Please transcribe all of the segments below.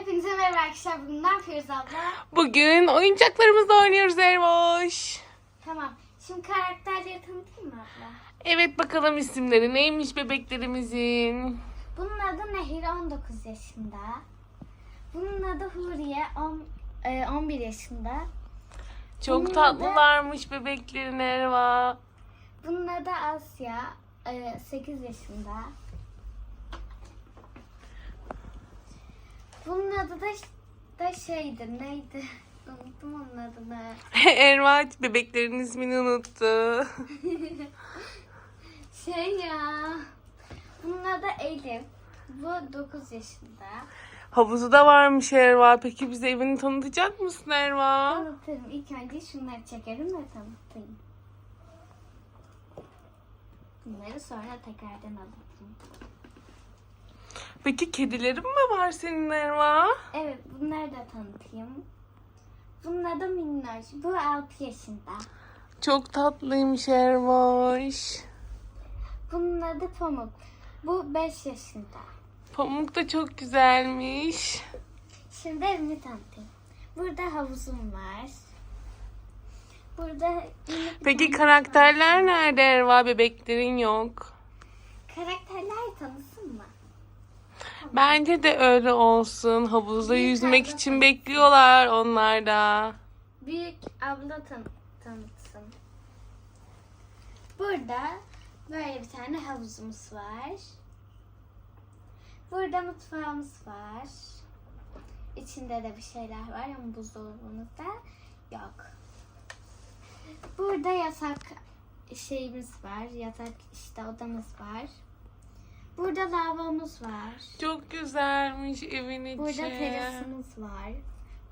Hepinize merhaba arkadaşlar. Bugün ne yapıyoruz abla? Bugün oyuncaklarımızla oynuyoruz Ervoş. Tamam. Şimdi karakterleri tanıtayım mı abla? Evet bakalım isimleri neymiş bebeklerimizin. Bunun adı Nehir 19 yaşında. Bunun adı Huriye on, e, 11 yaşında. Çok Bunun tatlılarmış bebeklerin Erva. Bunun adı Asya e, 8 yaşında. Bunun adı da, da şeydi neydi? Unuttum onun adını. Erva bebeklerin ismini unuttu. Şey ya. Bunun adı Elif. Bu 9 yaşında. Havuzu da varmış Erva. Peki bize evini tanıtacak mısın Erva? Tanıtırım. İlk önce şunları çekerim ve tanıtayım. Bunları sonra tekrardan anlatayım. Peki kedilerin mi var senin Erva? Evet bunları da tanıtayım. Bunun adı Minnoş. Bu 6 yaşında. Çok tatlıymış Ervoş. Bunun adı Pamuk. Bu 5 yaşında. Pamuk da çok güzelmiş. Şimdi evimi tanıtayım. Burada havuzum var. Burada Peki karakterler nerede Erva? Bebeklerin yok. Karakterler tanısın mı? Bence de öyle olsun. Havuzda Büyük yüzmek abla için bekliyorlar onlar da. Büyük abla tan tanıtsın. Burada böyle bir tane havuzumuz var. Burada mutfağımız var. İçinde de bir şeyler var ama buzdolabımızda yok. Burada yatak şeyimiz var. Yatak işte odamız var. Burada lavabomuz var. Çok güzelmiş evin içi. Burada terasımız var.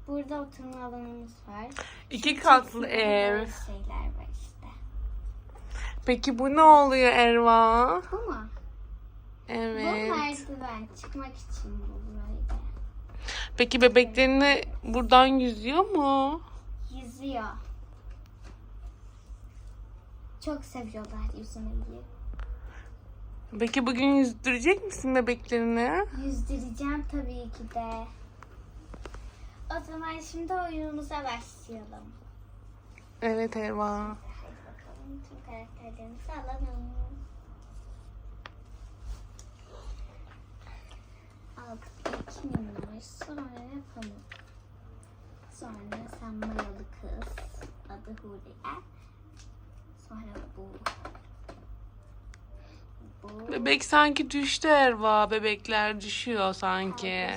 Burada oturma alanımız var. İki Şu katlı ev. şeyler var işte. Peki bu ne oluyor Erva? Bu mu? Bu Evet. merdiven. Çıkmak için bu böyle. Peki bebeklerini buradan yüzüyor mu? Yüzüyor. Çok seviyorlar yüzmeyi. Peki bugün yüzdürecek misin bebeklerini? Yüzdüreceğim tabii ki de. O zaman şimdi oyunumuza başlayalım. Evet Erva. Hadi bakalım tüm karakterlerimizi alalım. Aldık ilk minnoş, sonra pamuk. Sonra sen mayalı kız, adı Huriye. Sonra bu. Bebek sanki düştü Erva. Bebekler düşüyor sanki.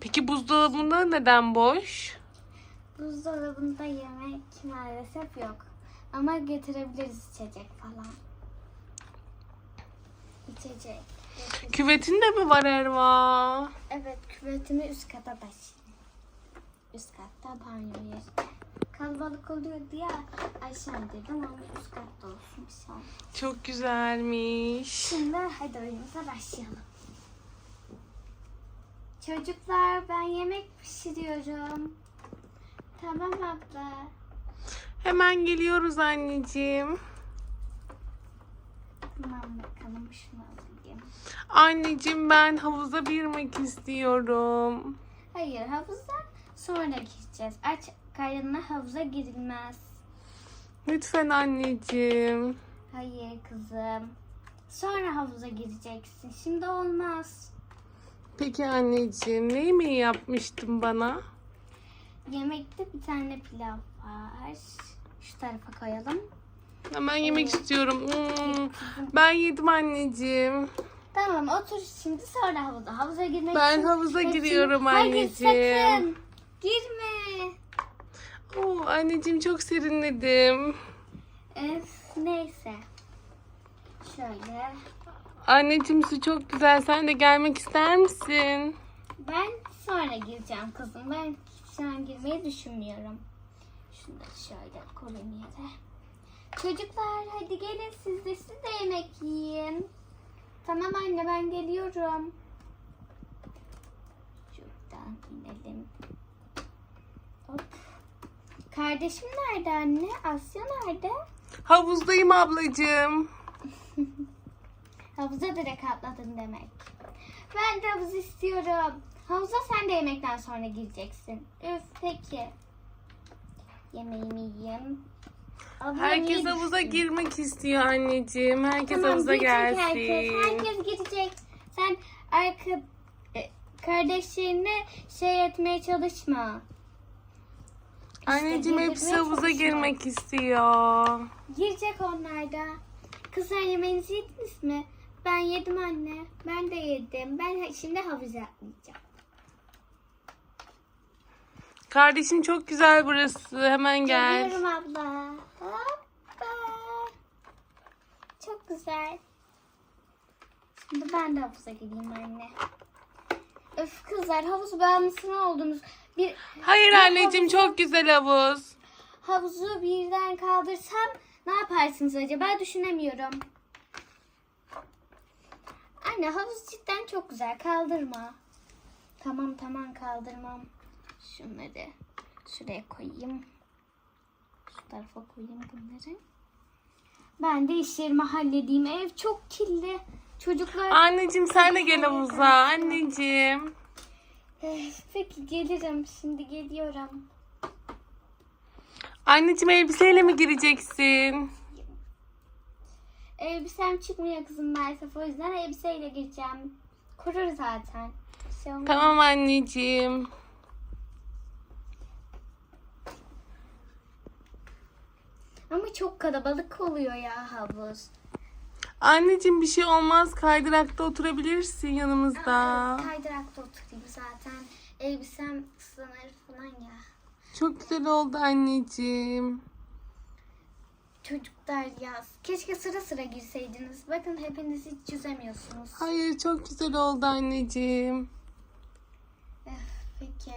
Peki buzdolabında neden boş? Buzdolabında yemek maalesef yok. Ama getirebiliriz içecek falan. İçecek. getir- Küvetinde mi var Erva? Evet küvetimi üst kata taşıyayım. Üst katta banyo yeri. Kalabalık oluyor diye aşağı indirdim ama üst katta olsun bir şey olmaz. Çok güzelmiş. Şimdi hadi oyunumuza başlayalım. Çocuklar ben yemek pişiriyorum. Tamam abla. Hemen geliyoruz anneciğim. Tamam bakalım şunu alayım. Anneciğim ben havuza girmek istiyorum. Hayır havuza sonra gireceğiz. Aç karnına havuza girilmez. Lütfen anneciğim. Hayır kızım. Sonra havuza gireceksin. Şimdi olmaz. Peki anneciğim ne yemeği yapmıştın bana? Yemekte bir tane pilav var. Şu tarafa koyalım. Hemen yemek istiyorum. Hmm, Ben yedim anneciğim. Tamam otur şimdi sonra havuza. Havuza girmek Ben için havuza giriyorum Hayır anneciğim. sakın. Girme. Anneciğim çok serinledim. Öf, neyse. Şöyle. Anneciğim su çok güzel. Sen de gelmek ister misin? Ben sonra gireceğim kızım. Ben şu an girmeyi düşünmüyorum. Şunu da şöyle koyayım yere. Çocuklar hadi gelin siz de siz de yemek yiyin. Tamam anne ben geliyorum. Şuradan inelim. Kardeşim nerede anne? Asya nerede? Havuzdayım ablacığım. Havuza direkt atladın demek. Ben de havuz istiyorum. Havuza sen de yemekten sonra gireceksin. Üf peki. Yemeğimi yiyeyim. Ablam Herkes iyi havuza düşün. girmek istiyor anneciğim. Herkes Tamam, havuza girecek gelsin. Herkes, herkes girecek. Sen arka e, şey etmeye çalışma. Anneciğim hepsi havuza çalışıyor. girmek istiyor. Girecek onlar da. Kızlar yemeğinizi yediniz mi? Ben yedim anne. Ben de yedim. Ben şimdi havuza atlayacağım. Kardeşim çok güzel burası. Hemen gel. Geliyorum abla. Hoppa. Çok güzel. Şimdi ben de havuza gideyim anne. Öf kızlar havuz bağımlısı mı oldunuz? Bir Hayır bir anneciğim havuzu- çok güzel havuz. Havuzu birden kaldırsam ne yaparsınız acaba düşünemiyorum. Anne havuz cidden çok güzel kaldırma. Tamam tamam kaldırmam. Şunları şuraya koyayım. Şu tarafa koyayım bunları. Ben de işlerimi halledeyim. Ev çok kirli. Çocuklar... Anneciğim sen de gel havuza. Anneciğim. Peki gelirim. Şimdi geliyorum. Anneciğim elbiseyle mi gireceksin? Elbisem çıkmıyor kızım maalesef. O yüzden elbiseyle gireceğim. Kurur zaten. Şey olmaz. Tamam anneciğim. Ama çok kalabalık oluyor ya havuz. Anneciğim bir şey olmaz. Kaydırakta oturabilirsin yanımızda. Aa, Kaydırakta oturayım zaten. Elbisem ıslanır falan ya. Çok güzel oldu anneciğim. Çocuklar yaz. Keşke sıra sıra girseydiniz. Bakın hepiniz hiç yüzemiyorsunuz. Hayır çok güzel oldu anneciğim. Eh, Peki.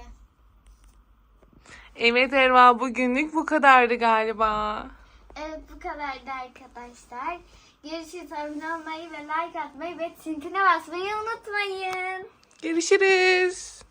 Evet Erva bugünlük bu kadardı galiba. Evet bu kadardı arkadaşlar. Görüşürüz. Abone olmayı ve like atmayı ve zincirine basmayı unutmayın. Görüşürüz.